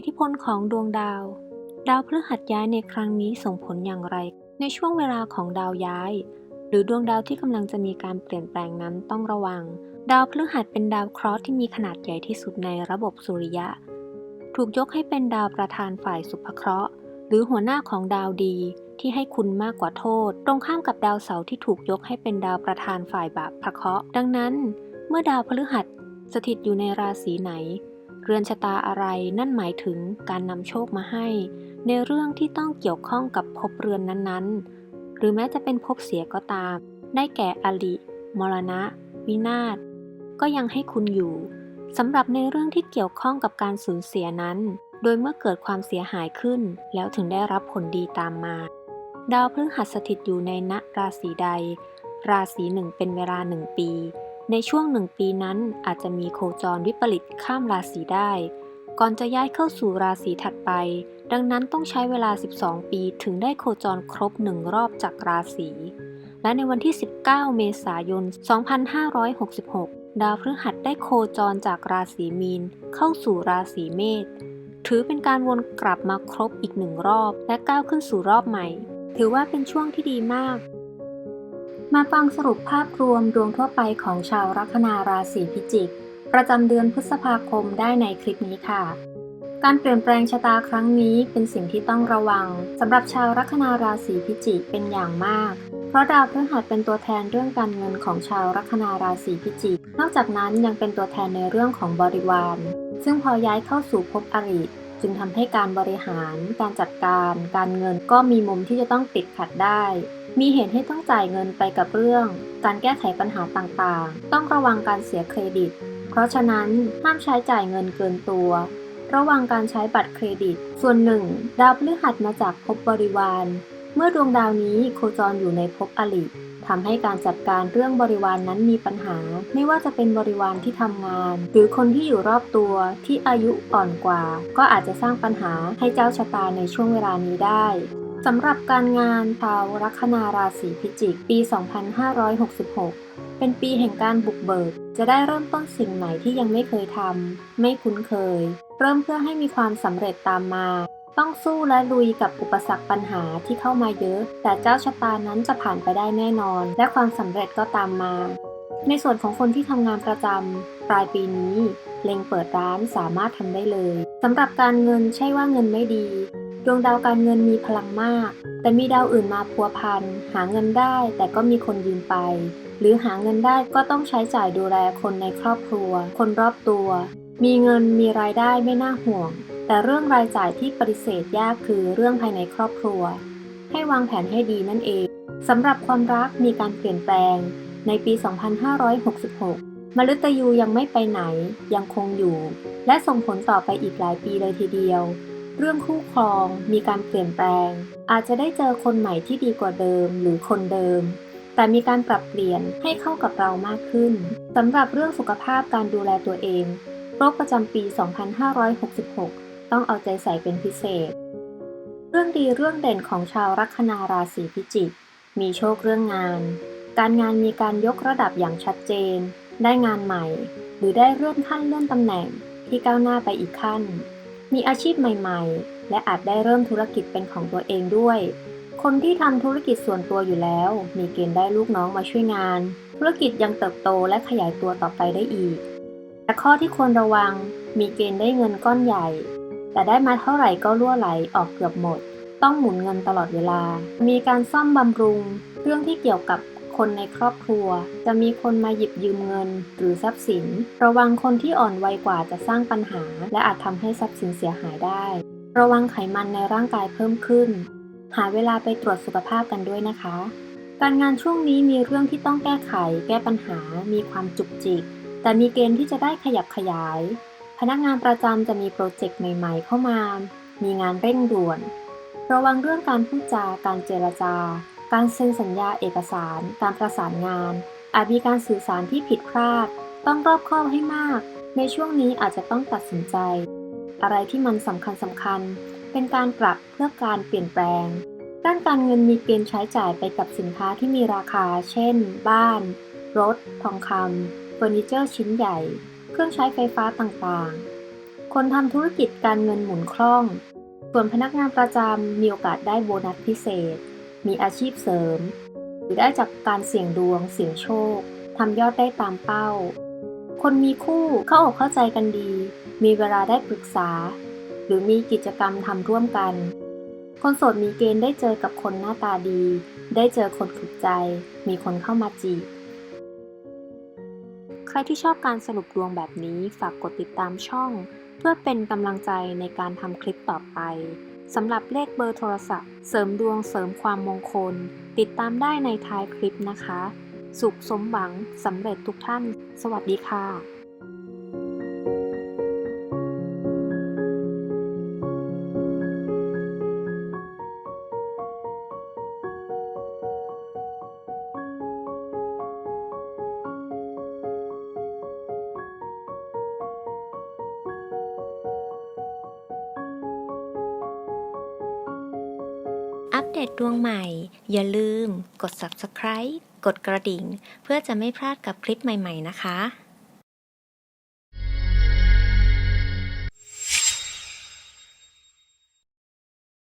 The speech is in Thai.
อิทธิพลของดวงดาว ดาวพฤหัสย้ายในครั้งนี้ส่งผลอย่างไร ในช่วงเวลาของดาวย้าย หรือดวงดาวที่กำลังจะมีการเปลี่ยนแปลงนั้นต้องระวัง ดาวพฤหัสเป็นดาวเคราะห์ที่มีขนาดใหญ่ที่สุดในระบบสุริยะ ถูกยกให้เป็นดาวประธานฝ่ายสุภเคราะห์ หรือหัวหน้าของดาวดีที่ให้คุณมากกว่าโทษ ตรงข้ามกับดาวเสาร์ที่ถูกยกให้เป็นดาวประธานฝ่ายบาปพระเคราะห์ดังนั้น เมื่อดาวพฤหัสสถิตอยู่ในราศีไหน เรือนชะตาอะไรนั่นหมายถึงการนำโชคมาให้ ในเรื่องที่ต้องเกี่ยวข้องกับภพเรือนนั้นๆ หรือแม้จะเป็นภพเสียก็ตาม ได้แก่อลิมรณะ วินาศ ก็ยังให้คุณอยู่สำหรับในเรื่องที่เกี่ยวข้องกับการสูญเสียนั้น โดยเมื่อเกิดความเสียหายขึ้น แล้วถึงได้รับผลดีตามมา ดาวพฤหัสสถิตอยู่ในณราศีใด ราศีหนึ่งเป็นเวลาหนึ่งปี ในช่วงหนึ่งปีนั้นอาจจะมีโคจรวิปริตข้ามราศีได้ ก่อนจะย้ายเข้าสู่ราศีถัดไป ดังนั้นต้องใช้เวลา 12 ปีถึงได้โคจรครบหนึ่งรอบจากราศีและในวันที่ 19 เมษายน 2566 ดาวพฤหัสได้โคจรจากราศีมีน เข้าสู่ราศีเมษ ถือเป็นการวนกลับมาครบอีกหนึ่งรอบ และก้าวขึ้นสู่รอบใหม่ ถือว่าเป็นช่วงที่ดีมาก มาฟังสรุปภาพรวมดวงทั่วไปของชาวลัคนาราศีพิจิก ประจำเดือนพฤษภาคมได้ในคลิปนี้ค่ะ การเปลี่ยนแปลงชะตาครั้งนี้เป็นสิ่งที่ต้องระวังสำหรับชาวลัคนาราศีพิจิกเป็นอย่างมาก เพราะดาวพฤหัสเป็นตัวแทนเรื่องการเงินของชาวลัคนาราศีพิจิก นอกจากนั้นยังเป็นตัวแทนในเรื่องของบริวาร ซึ่งพอย้ายเข้าสู่ภพอริ จึงทำให้การบริหาร การจัดการ การเงินก็มีมุมที่จะต้องติดขัดได้ มีเหตุให้ต้องจ่ายเงินไปกับเรื่อง การแก้ไขปัญหาต่างๆ ต้องระวังการเสียเครดิต เพราะฉะนั้นห้ามใช้จ่ายเงินเกินตัว ระวังการใช้บัตรเครดิต ส่วนหนึ่ง ดาวพฤหัสมาจากภพบริวาร เมื่อดวงดาวนี้โคจรอยู่ในภพอลิ ทำให้การจัดการเรื่องบริวารนนั้นมีปัญหา ไม่ว่าจะเป็นบริวารที่ทำงาน หรือคนที่อยู่รอบตัวที่อายุอ่อนกว่า ก็อาจจะสร้างปัญหาให้เจ้าชะตาในช่วงเวลานี้ได้สำหรับการงานชาวลัคนาราศีพิจิก ปี 2566 เป็นปีแห่งการบุกเบิก จะได้เริ่มต้นสิ่งใหม่ที่ยังไม่เคยทำไม่คุ้นเคย เริ่มเพื่อให้มีความสำเร็จตามมา ต้องสู้และลุยกับอุปสรรคปัญหาที่เข้ามาเยอะ แต่เจ้าชะตานั้นจะผ่านไปได้แน่นอน และความสำเร็จก็ตามมา ในส่วนของคนที่ทำงานประจำปลายปีนี้เล็งเปิดร้านสามารถทำได้เลยสำหรับการเงินใช่ว่าเงินไม่ดี ดวงดาวการเงินมีพลังมาก แต่มีดาวอื่นมาพัวพันหาเงินได้แต่ก็มีคนยืมไป หรือหาเงินได้ก็ต้องใช้จ่ายดูแลคนในครอบครัว คนรอบตัว มีเงินมีรายได้ไม่น่าห่วง แต่เรื่องรายจ่ายที่ปฏิเสธยากคือเรื่องภายในครอบครัว ให้วางแผนให้ดีนั่นเองสำหรับความรักมีการเปลี่ยนแปลง ในปี 2566 มฤตยูยังไม่ไปไหนยังคงอยู่ และส่งผลต่อไปอีกหลายปีเลยทีเดียว เรื่องคู่ครองมีการเปลี่ยนแปลง อาจจะได้เจอคนใหม่ที่ดีกว่าเดิมหรือคนเดิมแต่มีการปรับเปลี่ยนให้เข้ากับเรามากขึ้นสำหรับเรื่องสุขภาพการดูแลตัวเองโรคประจำปี 2566 ต้องเอาใจใส่เป็นพิเศษ เรื่องดีเรื่องเด่นของชาวลัคนาราศีพิจิก มีโชคเรื่องงาน การงานมีการยกระดับอย่างชัดเจน ได้งานใหม่ หรือได้เลื่อนขั้นเลื่อนตำแหน่งที่ก้าวหน้าไปอีกขั้น มีอาชีพใหม่ๆ และอาจได้เริ่มธุรกิจเป็นของตัวเองด้วย คนที่ทำธุรกิจส่วนตัวอยู่แล้ว มีเกณฑ์ได้ลูกน้องมาช่วยงาน ธุรกิจยังเติบโตและขยายตัวต่อไปได้อีก แต่ข้อที่ควรระวังมีเกณฑ์ได้เงินก้อนใหญ่ แต่ได้มาเท่าไหร่ก็ล่วไหลออกเกือบหมด ต้องหมุนเงินตลอดเวลา มีการซ่อมบำรุง เรื่องที่เกี่ยวกับคนในครอบครัว จะมีคนมาหยิบยืมเงิน หรือทรัพย์สิน ระวังคนที่อ่อนวัยกว่าจะสร้างปัญหา และอาจทำให้ทรัพย์สินเสียหายได้ ระวังไขมันในร่างกายเพิ่มขึ้น หาเวลาไปตรวจสุขภาพกันด้วยนะคะ การงานช่วงนี้มีเรื่องที่ต้องแก้ไข แก้ปัญหา มีความจุกจิก แต่มีเกณฑ์ที่จะได้ขยับขยาย พนักงานประจำจะมีโปรเจกต์ใหม่ ๆ เข้ามา มีงานเร่งด่วน ระวังเรื่องการพูดจาการเจรจา การเซ็นสัญญาเอกสาร การประสานงาน อาจมีการสื่อสารที่ผิดพลาด ต้องรอบคอบให้มาก ในช่วงนี้อาจจะต้องตัดสินใจ อะไรที่มันสำคัญสำคัญ เป็นการปรับเพื่อการเปลี่ยนแปลง ด้านการเงินมีเกณฑ์ใช้จ่ายไปกับสินค้าที่มีราคา เช่น บ้าน รถ ทองคำเฟอร์นิเจอร์ชิ้นใหญ่ เครื่องใช้ไฟฟ้าต่างๆ คนทำธุรกิจการเงินหมุนคล่อง ส่วนพนักงานประจำมีโอกาสได้โบนัสพิเศษ มีอาชีพเสริม หรือได้จากการเสี่ยงดวง เสี่ยงโชคทำยอดได้ตามเป้า คนมีคู่เข้าอกเข้าใจกันดี มีเวลาได้ปรึกษา หรือมีกิจกรรมทำร่วมกัน คนโสดมีเกณฑ์ได้เจอกับคนหน้าตาดี ได้เจอคนถูกใจ มีคนเข้ามาจีบ ใครที่ชอบการสรุปดวงแบบนี้ฝากกดติดตามช่อง เพื่อเป็นกำลังใจในการทำคลิปต่อไปสำหรับเลขเบอร์โทรศัพท์ เสริมดวงเสริมความมงคล ติดตามได้ในท้ายคลิปนะคะ สุขสมหวังสำเร็จทุกท่าน สวัสดีค่ะ อัปเดตดวงใหม่ อย่าลืม กด subscribe กดกระดิ่ง เพื่อจะไม่พลาดกับคลิปใหม่ ๆ นะคะ